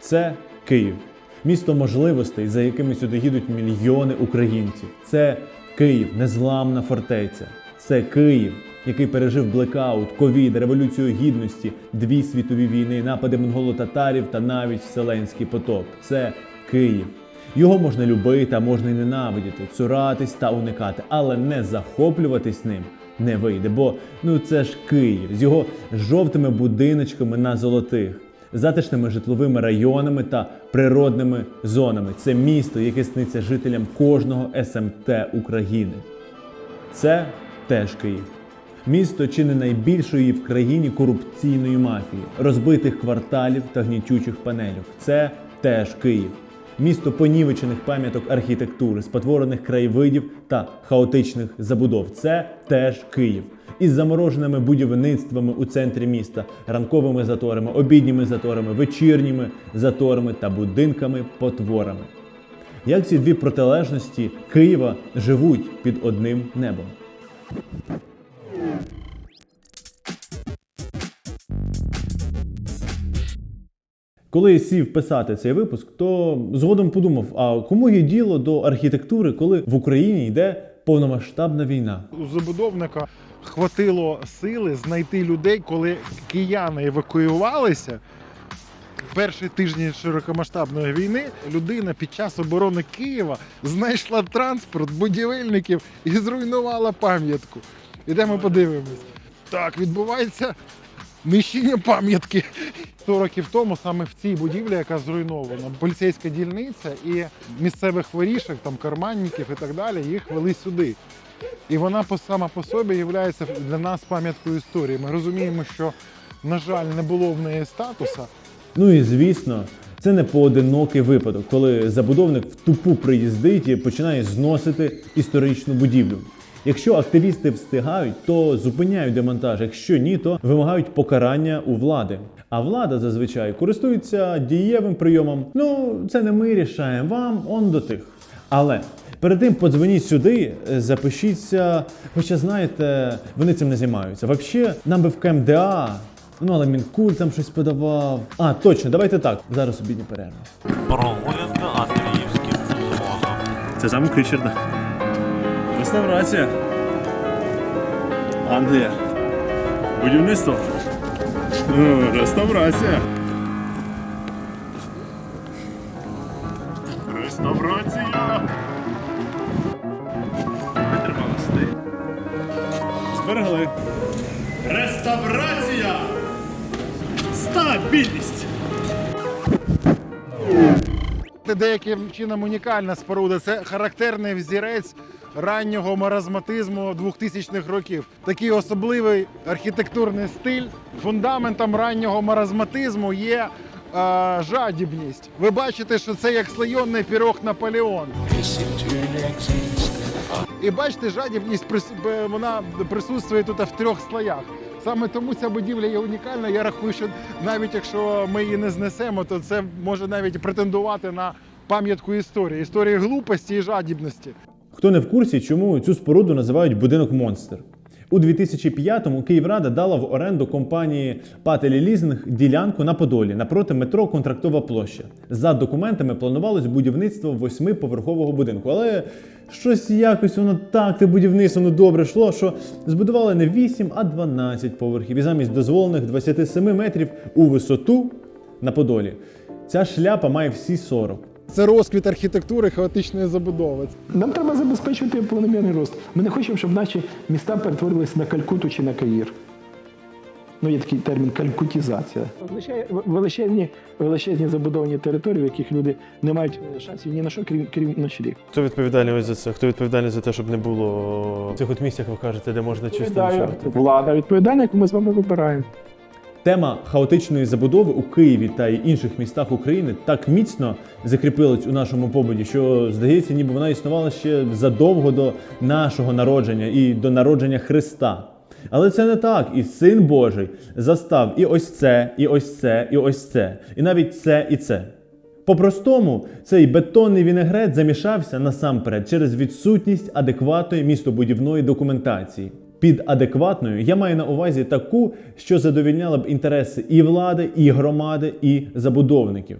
Це Київ, місто можливостей, за якими сюди їдуть мільйони українців. Це Київ, незламна фортеця. Це Київ, який пережив блекаут, ковід, революцію гідності, дві світові війни, напади монголо-татарів та навіть вселенський потоп. Це Київ. Його можна любити, а можна й ненавидіти, цуратись та уникати, але не захоплюватись ним не вийде. Бо ну це ж Київ з його жовтими будиночками на золотих, затишними житловими районами та природними зонами. Це місто, яке сниться жителям кожного СМТ України. Це теж Київ. Місто чи не найбільшої в країні корупційної мафії, розбитих кварталів та гнітючих панельок. Це теж Київ. Місто понівечених пам'яток архітектури, спотворених краєвидів та хаотичних забудов. Це теж Київ. Із замороженими будівництвами у центрі міста, ранковими заторами, обідніми заторами, вечірніми заторами та будинками-потворами. Як ці дві протилежності Києва живуть під одним небом? Коли я сів писати цей випуск, то згодом подумав: а кому є діло до архітектури, коли в Україні йде повномасштабна війна? У забудовника хватило сили знайти людей, коли кияни евакуювалися. Перші тижні широкомасштабної війни людина під час оборони Києва знайшла транспорт будівельників і зруйнувала пам'ятку. Ідемо подивимось. Так, відбувається нищення пам'ятки. 100 років тому саме в цій будівлі, яка зруйнована, поліцейська дільниця і місцевих ворішок, там карманників і так далі, їх вели сюди. І вона сама по собі є для нас пам'яткою історії. Ми розуміємо, що, на жаль, не було в неї статуса. Ну і звісно, це не поодинокий випадок, коли забудовник в тупу приїздить і починає зносити історичну будівлю. Якщо активісти встигають, то зупиняють демонтаж. Якщо ні, то вимагають покарання у влади. А влада зазвичай користується дієвим прийомом. Ну, це не ми рішаємо, вам он до тих. Але перед тим подзвоніть сюди, е, запишіться. Хоча знаєте, вони цим не займаються. Взагалі, нам би в КМДА. Ну, але Мінкуль там щось подавав. А, точно, давайте так. Зараз обідня перерва. Прогулянка Андріївським узвозом. Це замок Річарда. Реставрація. Англія. Будівництво. Реставрація. Реставрація. Деяким чином унікальна споруда. Це характерний взірець раннього маразматизму 2000-х років. Такий особливий архітектурний стиль. Фундаментом раннього маразматизму є е, жадібність. Ви бачите, що це як слойонний пірог Наполеон. І бачите, жадібність вона присутствує тут в трьох слоях. Саме тому ця будівля є унікальна. Я рахую, що навіть якщо ми її не знесемо, то це може навіть претендувати на пам'ятку історії, історії глупості і жадібності. Хто не в курсі, чому цю споруду називають будинок монстр? У 2005-му Київрада дала в оренду компанії Пателі Лізинг ділянку на Подолі напроти метро Контрактова площа. За документами планувалось будівництво восьмиповерхового будинку, але щось якось воно так, те будівництво ну добре йшло, що збудували не 8, а 12 поверхів. І замість дозволених 27 метрів у висоту на Подолі. Ця шляпа має всі 40. Це розквіт архітектури хаотичної забудови. Нам треба забезпечувати планомірний рост. Ми не хочемо, щоб наші міста перетворилися на Калькуту чи на Каїр. Ну, є такий термін калькутізація. Означає величезні, величезні забудовані території, в яких люди не мають шансів ні на що, крім, крім ночліг. Хто відповідальний ось за це? Хто відповідальний за те, щоб не було в цих от місць, як ви кажете, де можна чисто влада відповідальна, яку ми з вами вибираємо. Тема хаотичної забудови у Києві та й інших містах України так міцно закріпилась у нашому побуді, що здається, ніби вона існувала ще задовго до нашого народження і до народження Христа. Але це не так. І син Божий застав і ось це, і ось це, і ось це, і навіть це, і це. По-простому, цей бетонний вінегрет замішався насамперед через відсутність адекватної містобудівної документації. Під адекватною я маю на увазі таку, що задовільняла б інтереси і влади, і громади, і забудовників.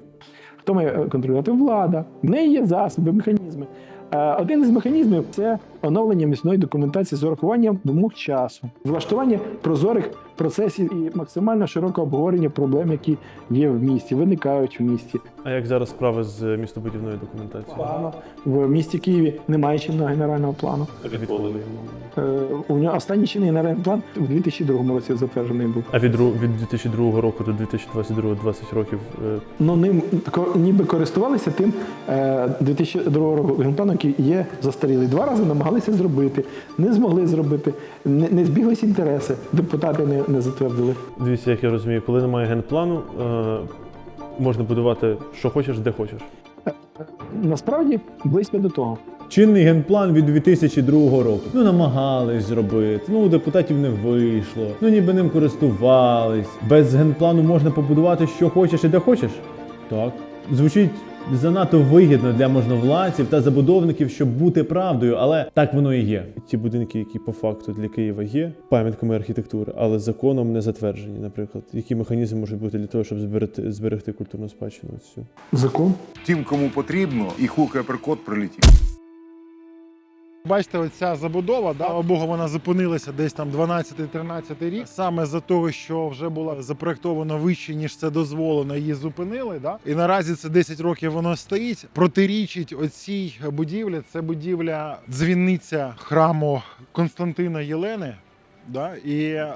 Хто має е, контролювати влада? В неї є засоби, механізми. Е, Один із механізмів це оновлення місної документації з урахуванням вимог часу, влаштування прозорих процесів і максимально широке обговорення проблем, які є в місті, виникають в місті. А як зараз справи з містобудівною документацією? Погано в місті Києві немає чинного генерального плану. Відколи? Е, У нього останній чинний генеральний план у 2002 році затверджений був. А від, від 2002 року до 2022 20 років. е, Ну ним ніби користувалися тим е, 2002 року генпланом, який є застарілий. Два рази намагалися зробити, не змогли зробити, не, не збіглись інтереси. Депутати не, не затвердили. Дивіться, як я розумію, коли немає генплану, е, можна будувати що хочеш, де хочеш. Насправді близько до того. Чинний генплан від 2002 року. Ну намагались зробити. Ну у депутатів не вийшло. Ну ніби ним користувались. Без генплану можна побудувати що хочеш і де хочеш. Так. Звучить занадто вигідно для можновладців та забудовників, щоб бути правдою, але так воно і є. Ті будинки, які по факту для Києва є пам'ятками архітектури, але законом не затверджені, наприклад, які механізми можуть бути для того, щоб зберегти, зберегти культурну спадщину цю. Закон. Тим, кому потрібно, і хукає аперкот прилетів. Бачите, оця забудова, да, Богу, вона зупинилася десь там 12-13 рік. Саме за того, що вже була запроектована вище, ніж це дозволено, її зупинили. Да? І наразі це 10 років воно стоїть. Протирічить оцій будівлі. Це будівля дзвіниця храму Константина Єлени. Да? І е,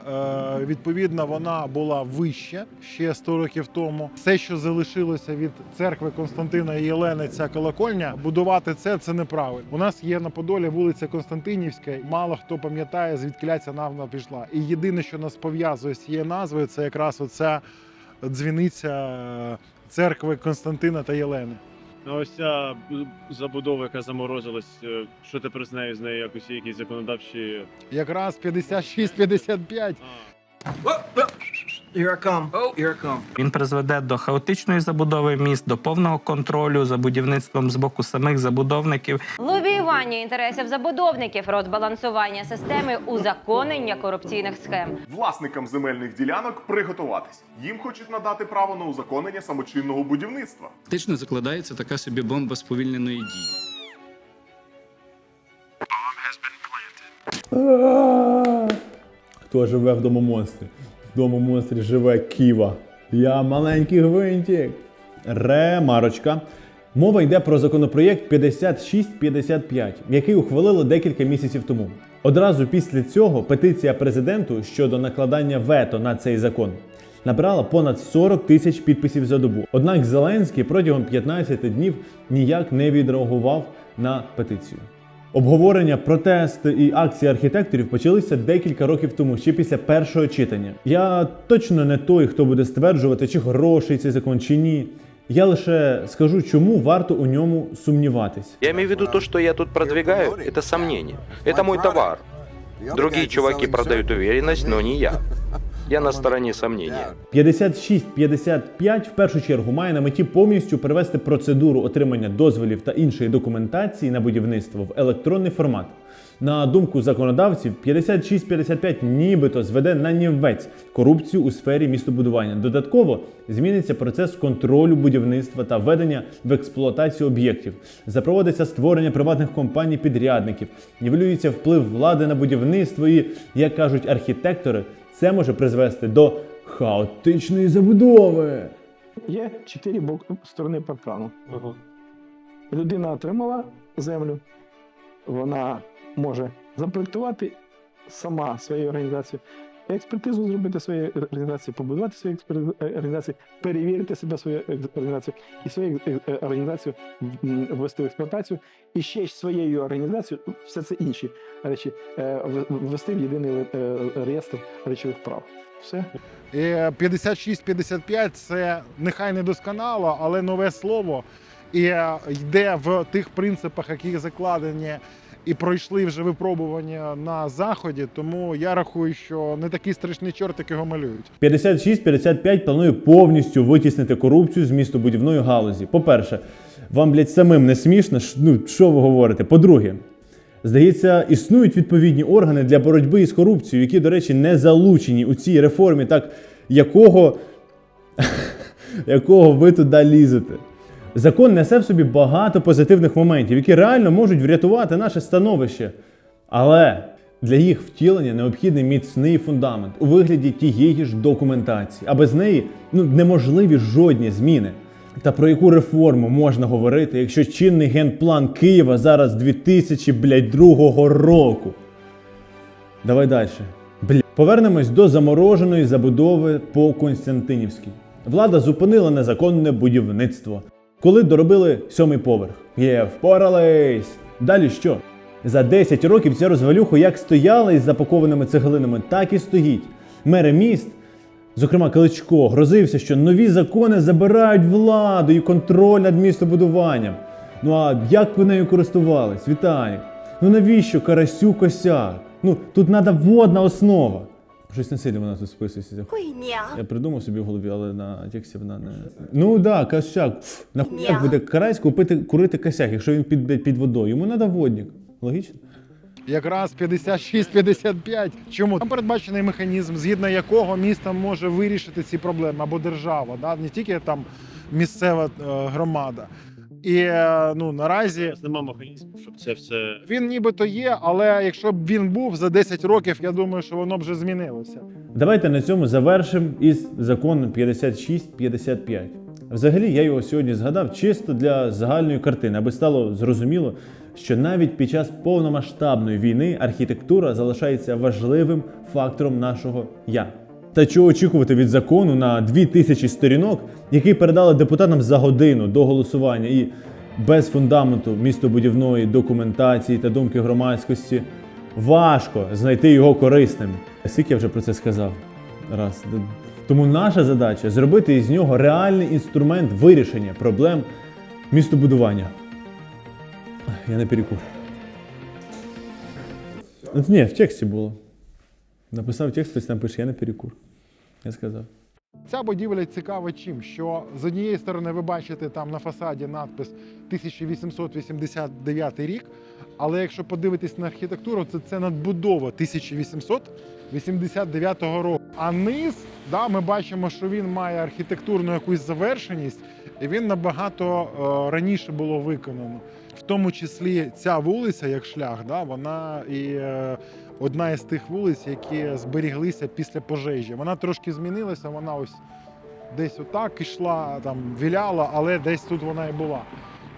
відповідно вона була вище ще 100 років тому. Все, що залишилося від церкви Константина і Єлени, ця колокольня, будувати це це неправильно. У нас є на Подолі вулиця Константинівська. Мало хто пам'ятає, звідки ця назва пішла. І єдине, що нас пов'язує з цією назвою, це якраз оця дзвіниця е, церкви Константина та Єлени. А ось ця забудова, яка заморозилась, е, що тепер з нею, з нею якось є якісь законодавчі. Якраз 56-55. Here I come. Oh, here I come. Він призведе до хаотичної забудови міст, до повного контролю за будівництвом з боку самих забудовників. Лобіювання інтересів забудовників, розбалансування системи, узаконення корупційних схем. Власникам земельних ділянок приготуватись. Їм хочуть надати право на узаконення самочинного будівництва. Фактично закладається така собі бомба сповільненої дії. Хто живе в домомонстрі? В домомонстрі живе Ківа. Я маленький гвинтик. Ремарочка. Мова йде про законопроєкт 5655, який ухвалили декілька місяців тому. Одразу після цього петиція президенту щодо накладання вето на цей закон набрала понад 40 тисяч підписів за добу. Однак Зеленський протягом 15 днів ніяк не відреагував на петицію. Обговорення, протести і акції архітекторів почалися декілька років тому, ще після першого читання. Я точно не той, хто буде стверджувати, чи хороший цей закон, чи ні. Я лише скажу, чому варто у ньому сумніватись. Я имею в виду то, что я тут продвигаю, это сомнение. Это мой товар. Другие чуваки продают уверенность, но не я. Я на стороні сомнення. 56-55 в першу чергу має на меті повністю перевести процедуру отримання дозволів та іншої документації на будівництво в електронний формат. На думку законодавців, 5655 нібито зведе на нівець корупцію у сфері містобудування. Додатково зміниться процес контролю будівництва та введення в експлуатацію об'єктів. Запровадиться створення приватних компаній-підрядників, нівелюється вплив влади на будівництво і, як кажуть архітектори, це може призвести до хаотичної забудови. Є чотири бок сторони паркану. Людина отримала землю, вона може запроектувати сама свою організацію, експертизу зробити своєї організації, побудувати свою е, організацію, перевірити себе свою організацію і свою е, е, організацію ввести в експлуатацію, і ще своєю організацією, все це інші речі, ввести в єдиний реєстр речових прав. Все. І 56-55 це нехай не досконало, але нове слово. І йде в тих принципах, які закладені і пройшли вже випробування на заході. Тому я рахую, що не такий страшний чорт, як його малюють. 56-55 планує повністю витіснити корупцію з містобудівної галузі. По-перше, вам, блядь, самим не смішно? Ну, що ви говорите? По-друге, здається, існують відповідні органи для боротьби із корупцією, які, до речі, не залучені у цій реформі, так якого, якого ви туди лізете. Закон несе в собі багато позитивних моментів, які реально можуть врятувати наше становище. Але для їх втілення необхідний міцний фундамент у вигляді тієї ж документації, а без неї ну, неможливі жодні зміни. Та про яку реформу можна говорити, якщо чинний генплан Києва зараз 2002 року? Давай далі. Бля. Повернемось до замороженої забудови по Константинівській. Влада зупинила незаконне будівництво, коли доробили сьомий поверх. Є, впорались! Далі що? За 10 років ця розвалюха як стояла із запакованими цеглинами, так і стоїть. Мери міст, зокрема Кличко, грозився, що нові закони забирають владу і контроль над містобудуванням. Ну а як ви нею користувались? Вітаю! Ну навіщо карасю косяк? Ну тут треба водна основа. Щось не сильно вона тут списується. Я придумав собі в голові, але на тексті вона не. Ну да, косяк. Пф, Нахуй як буде карась купити, курити косяк, якщо він під, під водою. Йому треба водник. Логічно? Якраз 56-55. Чому? Там передбачений механізм, згідно якого місто може вирішити ці проблеми або держава, да? не тільки там місцева е, громада. І ну, наразі нема механізму, щоб це все. він нібито є, але якщо б він був за 10 років, я думаю, що воно б вже змінилося. Давайте на цьому завершимо із законом 56-55. Взагалі, я його сьогодні згадав чисто для загальної картини, аби стало зрозуміло, що навіть під час повномасштабної війни архітектура залишається важливим фактором нашого я. Та чого очікувати від закону на 2000 сторінок, який передали депутатам за годину до голосування і без фундаменту містобудівної документації та думки громадськості важко знайти його корисним. Скільки я вже про це сказав? Раз. Тому наша задача зробити із нього реальний інструмент вирішення проблем містобудування. Я не перекур. Ні, в тексті було. Написав текст, хтось там пише, я не перекур. Я сказав. Ця будівля цікава чим, що з однієї сторони ви бачите там на фасаді надпис 1889 рік, але якщо подивитись на архітектуру, це, це надбудова 1889 року. А низ, да, ми бачимо, що він має архітектурну якусь завершеність, і він набагато е, раніше було виконано. В тому числі ця вулиця, як шлях, да, вона і е, одна із тих вулиць, які зберіглися після пожежі. Вона трошки змінилася, вона ось десь отак ішла, там віляла, але десь тут вона і була.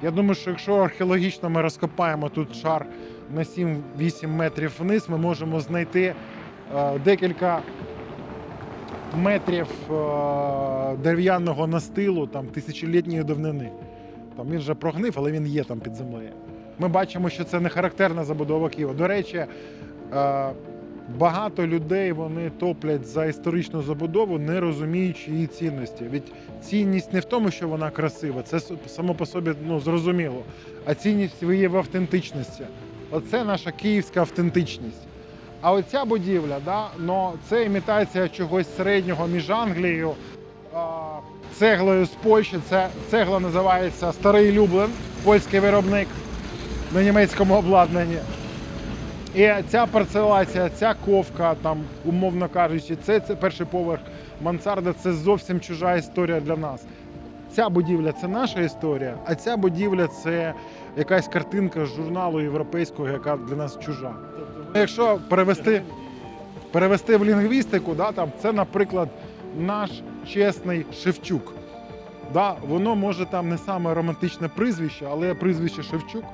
Я думаю, що якщо археологічно ми розкопаємо тут шар на 7-8 метрів вниз, ми можемо знайти е, декілька метрів е, дерев'яного настилу там, тисячолітньої давнини. Там він вже прогнив, але він є там під землею. Ми бачимо, що це не характерна забудова Києва. До речі, багато людей вони топлять за історичну забудову, не розуміючи її цінності. Від цінність не в тому, що вона красива, це само по собі ну, зрозуміло. А цінність є в автентичності. Оце наша київська автентичність. А оця будівля, да, ну, це імітація чогось середнього між Англією, цеглою з Польщі. Це цегла називається Старий Люблен, польський виробник на німецькому обладнанні. І ця парцелація, ця ковка, там, умовно кажучи, це, це перший поверх мансарда це зовсім чужа історія для нас. Ця будівля це наша історія, а ця будівля це якась картинка з журналу європейського, яка для нас чужа. Якщо перевести, перевести в лінгвістику, да, там, це, наприклад, наш чесний Шевчук. Да, воно може там не саме романтичне прізвище, але прізвище Шевчук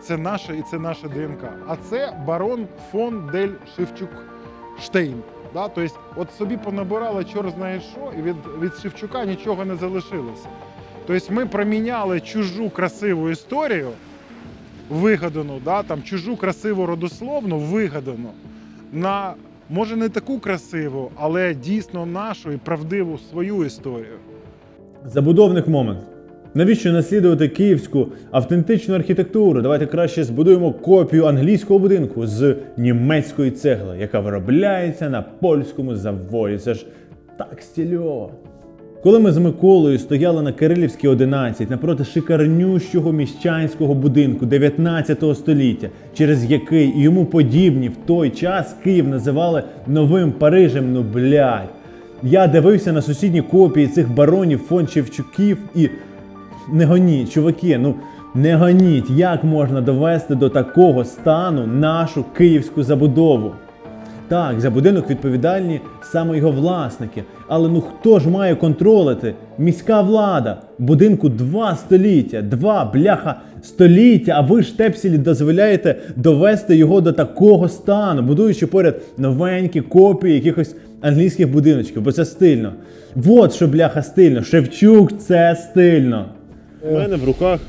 це наше і це наша ДНК. А це барон фон Дель Шевчук Штейн. Да? Тобто, от собі понабирали чор знає що, і від, від Шевчука нічого не залишилося. Тобто ми проміняли чужу красиву історію, вигадану, да? там, чужу красиву родословну, вигадану, на може не таку красиву, але дійсно нашу і правдиву свою історію. Забудовник момент. Навіщо наслідувати київську автентичну архітектуру? Давайте краще збудуємо копію англійського будинку з німецької цегли, яка виробляється на польському заводі. Це ж так стильово. Коли ми з Миколою стояли на Кирилівській 11 напроти шикарнющого міщанського будинку 19 століття, через який і йому подібні в той час Київ називали новим Парижем, ну блядь. Я дивився на сусідні копії цих баронів фон Шевчуків і не гоніть, чуваки, ну не гоніть, як можна довести до такого стану нашу київську забудову. Так, за будинок відповідальні саме його власники. Але ну хто ж має контролити? Міська влада. Будинку два століття, два бляха століття, а ви ж тепсілі дозволяєте довести його до такого стану, будуючи поряд новенькі копії якихось англійських будиночків, бо це стильно. Вот що бляха стильно. Шевчук це стильно. У мене в руках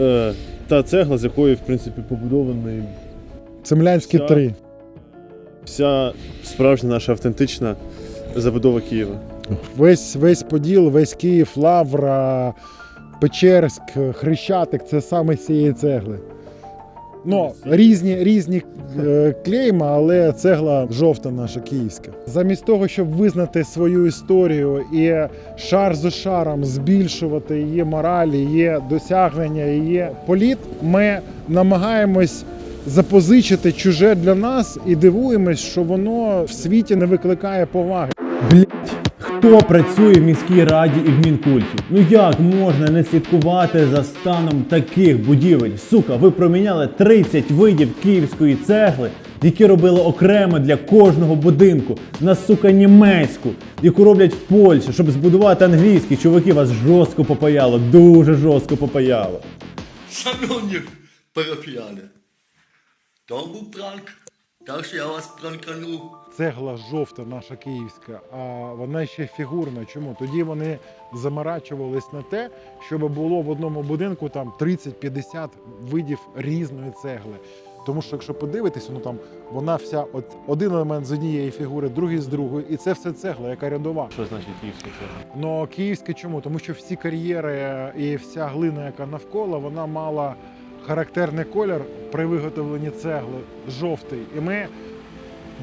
е, та цегла, з якої, в принципі, побудований Цемлянські Вся- три. вся справжня наша автентична забудова Києва. Весь, весь Поділ, весь Київ, Лавра, Печерськ, Хрещатик це саме з цієї цегли. Ну, різні, різні е, клейма, але цегла жовта наша київська. Замість того, щоб визнати свою історію і шар за шаром збільшувати її мораль, її досягнення, її політ, ми намагаємось запозичити чуже для нас і дивуємось, що воно в світі не викликає поваги. Блять, хто працює в міській раді і в мінкульті? Ну як можна не слідкувати за станом таких будівель? Сука, ви проміняли 30 видів київської цегли, які робили окремо для кожного будинку на сука німецьку, яку роблять в Польщі, щоб збудувати англійський. Чуваки, вас жорстко попаяло, дуже жорстко попаяло. Шановні парафіяни, то був пранк, так що я вас пранкану. Цегла жовта наша київська, а вона ще фігурна. Чому? Тоді вони заморачувались на те, щоб було в одному будинку там 30-50 видів різної цегли. Тому що, якщо подивитися, ну там вона вся от один елемент з однієї фігури, другий з другої, і це все цегла, яка рядова. Що значить київська цегла? Ну київське чому? Тому що всі кар'єри і вся глина, яка навколо, вона мала характерний колір при виготовленні цегли жовтий. І ми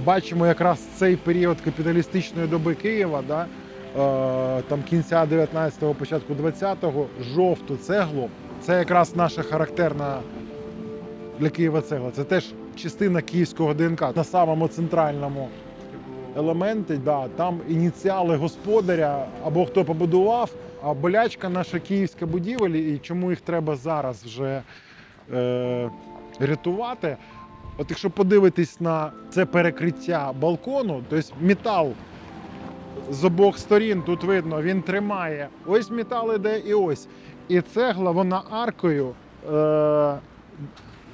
бачимо якраз цей період капіталістичної доби Києва, да, е, там кінця 19-го, початку 20-го, жовту цеглу. Це якраз наша характерна для Києва цегла. Це теж частина київського ДНК на самому центральному елементи, да, там ініціали господаря або хто побудував, а болячка наша київська будівель, і чому їх треба зараз вже е, рятувати. От якщо подивитись на це перекриття балкону, тобто метал з обох сторін тут видно, він тримає. Ось метал іде і ось. І цегла, вона аркою е,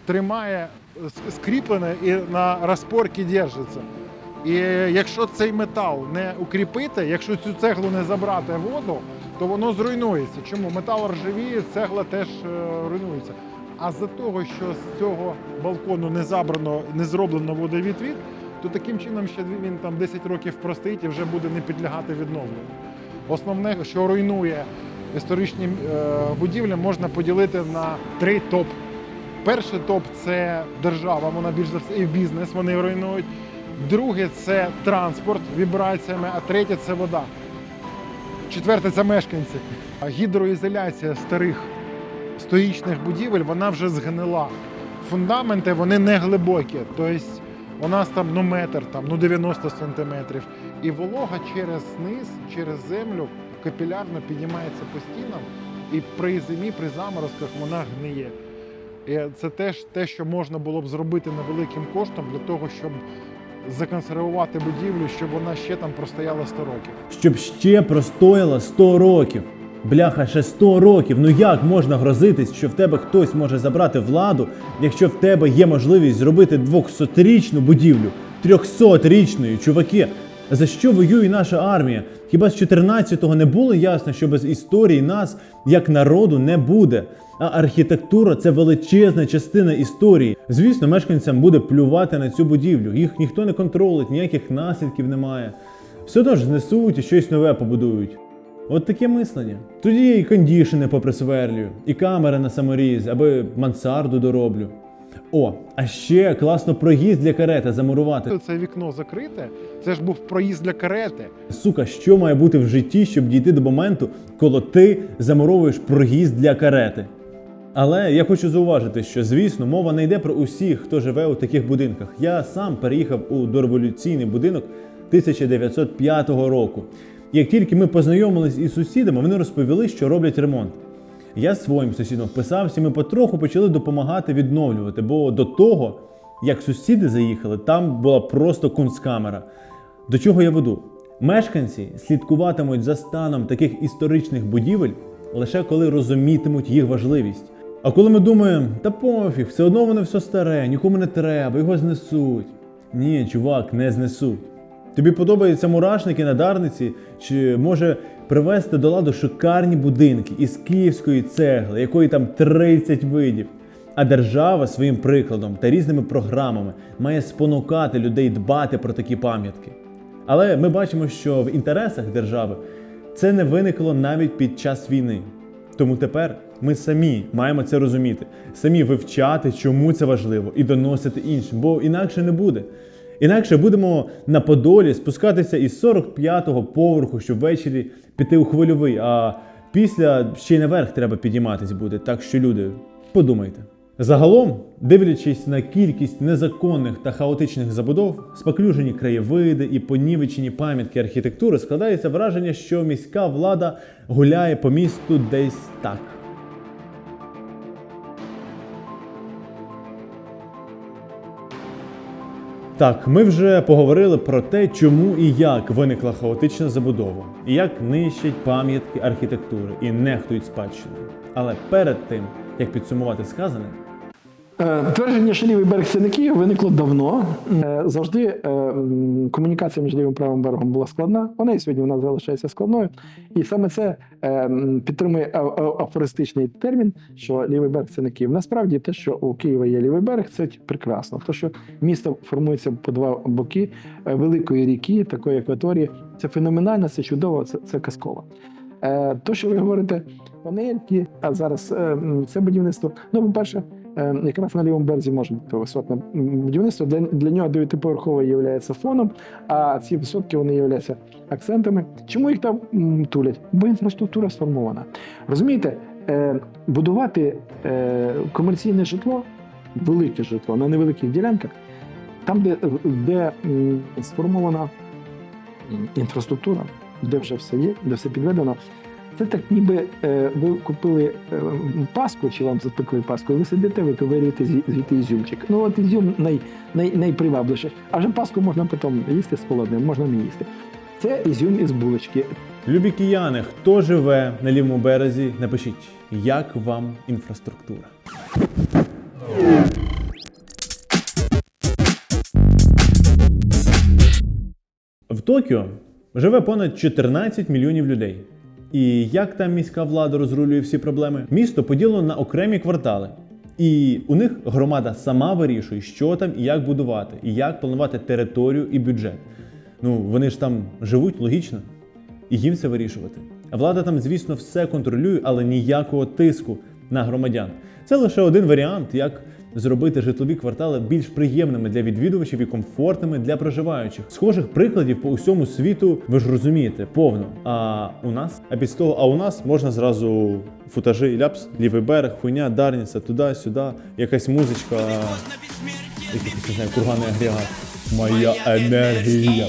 тримає скріплене і на розпорці держиться. І якщо цей метал не укріпити, якщо цю цеглу не забрати воду, то воно зруйнується. Чому? Метал ржавіє, цегла теж е, руйнується. А за того, що з цього балкону не забрано, не зроблено водовідвід, то таким чином ще він там 10 років простоїть і вже буде не підлягати відновленню. Основне, що руйнує історичні е, будівлі, можна поділити на три топ. Перший топ це держава, вона більш за все і бізнес, вони руйнують. Друге це транспорт вібраціями, а третє це вода. Четверте це мешканці. Гідроізоляція старих сторічних будівель вона вже згнила. Фундаменти вони не глибокі. Тобто у нас там ну метр, там, ну 90 сантиметрів. І волога через низ, через землю капілярно піднімається по стінам, і при зимі, при заморозках вона гниє. І це теж те, що можна було б зробити невеликим коштом для того, щоб законсервувати будівлю, щоб вона ще там простояла 100 років. Щоб ще простояла 100 років. Бляха, ще 100 років. Ну як можна грозитись, що в тебе хтось може забрати владу, якщо в тебе є можливість зробити 200-річну будівлю, 300-річною, чуваки? За що воює наша армія? Хіба з 14-го не було ясно, що без історії нас як народу не буде? А архітектура це величезна частина історії. Звісно, мешканцям буде плювати на цю будівлю. Їх ніхто не контролить, ніяких наслідків немає. Все одно ж знесуть і щось нове побудують. От таке мислення. Тоді і кондішени поприсверлюю, і камери на саморіз, аби мансарду дороблю. О, а ще класно проїзд для карети замурувати. Це вікно закрите, це ж був проїзд для карети. Сука, що має бути в житті, щоб дійти до моменту, коли ти замуровуєш проїзд для карети? Але я хочу зауважити, що звісно мова не йде про усіх, хто живе у таких будинках. Я сам переїхав у дореволюційний будинок 1905 року. Як тільки ми познайомились із сусідами, вони розповіли, що роблять ремонт. Я своїм сусідом вписався, ми потроху почали допомагати відновлювати, бо до того, як сусіди заїхали, там була просто кунсткамера. До чого я веду? Мешканці слідкуватимуть за станом таких історичних будівель лише коли розумітимуть їх важливість. А коли ми думаємо, та пофіг, все одно воно все старе, нікому не треба, його знесуть. Ні, чувак, не знесуть. Тобі подобаються мурашники на Дарниці, чи може привезти до ладу шикарні будинки із київської цегли, якої там 30 видів. А держава своїм прикладом та різними програмами має спонукати людей дбати про такі пам'ятки. Але ми бачимо, що в інтересах держави це не виникло навіть під час війни. Тому тепер ми самі маємо це розуміти, самі вивчати, чому це важливо, і доносити іншим, бо інакше не буде. Інакше будемо на Подолі спускатися із 45-го поверху, щоб ввечері піти у хвильовий, а після ще й наверх треба підійматись буде. Так що, люди, подумайте. Загалом, дивлячись на кількість незаконних та хаотичних забудов, споклюжені краєвиди і понівечені пам'ятки архітектури, складається враження, що міська влада гуляє по місту десь так. Так, ми вже поговорили про те, чому і як виникла хаотична забудова, і як нищать пам'ятки архітектури і нехтують спадщиною. Але перед тим, як підсумувати сказане, Твердження, що лівий берег це не Київ, виникло давно. Е, Завжди е, комунікація між лівим і правим берегом була складна. Вона і сьогодні вона залишається складною. І саме це е, підтримує афористичний термін, що лівий берег це не Київ. Насправді, те, що у Києва є лівий берег, це прекрасно. То, що місто формується по два боки е, великої ріки, такої акваторії, це феноменально, це чудово, це, це казково. Е, То, що ви говорите, панельки, а зараз е, це будівництво. Ну, по-перше, е, якраз на лівому березі може бути висотне будівництво. Для, для нього дев'ятиповерхове є фоном, а ці висотки вони являються акцентами. Чому їх там тулять? Бо інфраструктура сформована. Розумієте, е, будувати е, комерційне житло, велике житло на невеликих ділянках, там, де, де сформована інфраструктура, де вже все є, де все підведено. Це так, ніби е, ви купили е, паску, чи вам запекли паску, ви сидите, ви ковирюєте зі- звідти ізюмчик. Ну от ізюм най, най, найпривабливіше. А вже паску можна потім їсти з холодним, можна не їсти. Це ізюм із булочки. любі кияни, хто живе на лівому березі, напишіть, як вам інфраструктура. В Токіо живе понад 14 мільйонів людей. І як там міська влада розрулює всі проблеми? Місто поділено на окремі квартали. І у них громада сама вирішує, що там і як будувати, і як планувати територію і бюджет. Ну, вони ж там живуть логічно, і їм це вирішувати. А влада там, звісно, все контролює, але ніякого тиску на громадян. Це лише один варіант, як зробити житлові квартали більш приємними для відвідувачів і комфортними для проживаючих. Схожих прикладів по усьому світу, ви ж розумієте, повно. А у нас, а після того, а у нас можна зразу футажі, ляпс, лівий берег, хуйня, дарниця, туди-сюди, якась музичка, якийсь, не знаю, курганний агрегат. Моя енергія.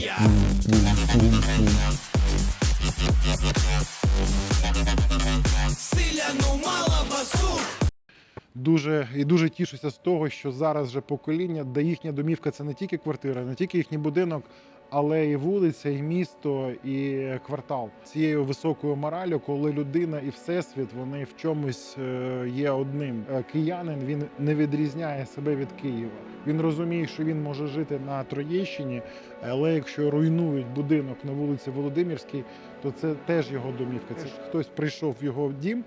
Дуже і дуже тішуся з того, що зараз вже покоління, де їхня домівка це не тільки квартира, не тільки їхній будинок, але і вулиця, і місто, і квартал. Цією високою моралю, коли людина і всесвіт вони в чомусь е, є одним. Е, Киянин він не відрізняє себе від Києва. Він розуміє, що він може жити на Троєщині, але якщо руйнують будинок на вулиці Володимирській, то це теж його домівка. Це ж хтось прийшов в його дім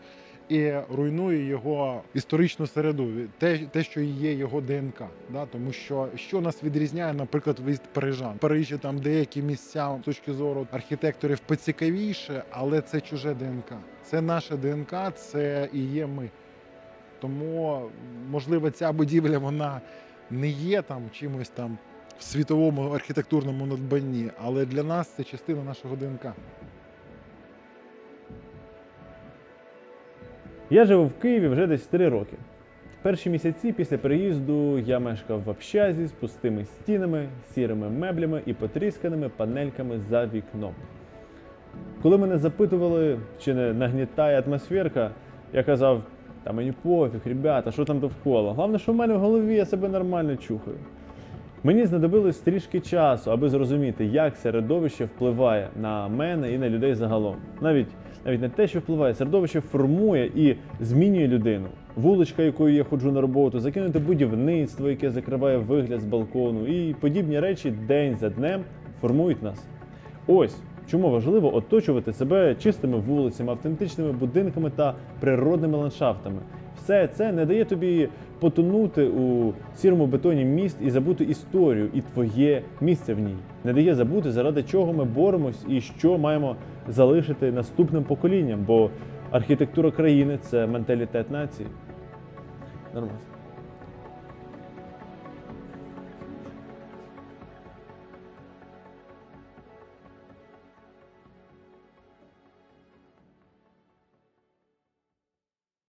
і руйнує його історичну середу, те, те, що є його ДНК. Да? Тому що що нас відрізняє, наприклад, від парижан. В Парижі там деякі місця з точки зору архітекторів поцікавіше, але це чуже ДНК. Це наше ДНК, це і є ми. Тому, можливо, ця будівля вона не є там чимось там в світовому архітектурному надбанні, але для нас це частина нашого ДНК. Я живу в Києві вже десь 3 роки. Перші місяці після переїзду я мешкав в общазі з пустими стінами, сірими меблями і потрісканими панельками за вікном. Коли мене запитували, чи не нагнітає атмосферка, Я казав, та мені пофіг, ребята, що там довкола. Головне, що в мене в голові я себе нормально чухаю. Мені знадобилось трішки часу, аби зрозуміти, як середовище впливає на мене і на людей загалом. Навіть навіть не те, що впливає, середовище формує і змінює людину. Вуличка, якою я ходжу на роботу, закинути будівництво, яке закриває вигляд з балкону, і подібні речі день за днем формують нас. Ось чому важливо оточувати себе чистими вулицями, автентичними будинками та природними ландшафтами. Все це не дає тобі потонути у сірому бетоні міст і забути історію і твоє місце в ній. Не дає забути, заради чого ми боремось і що маємо залишити наступним поколінням, бо архітектура країни це менталітет нації. Нормально.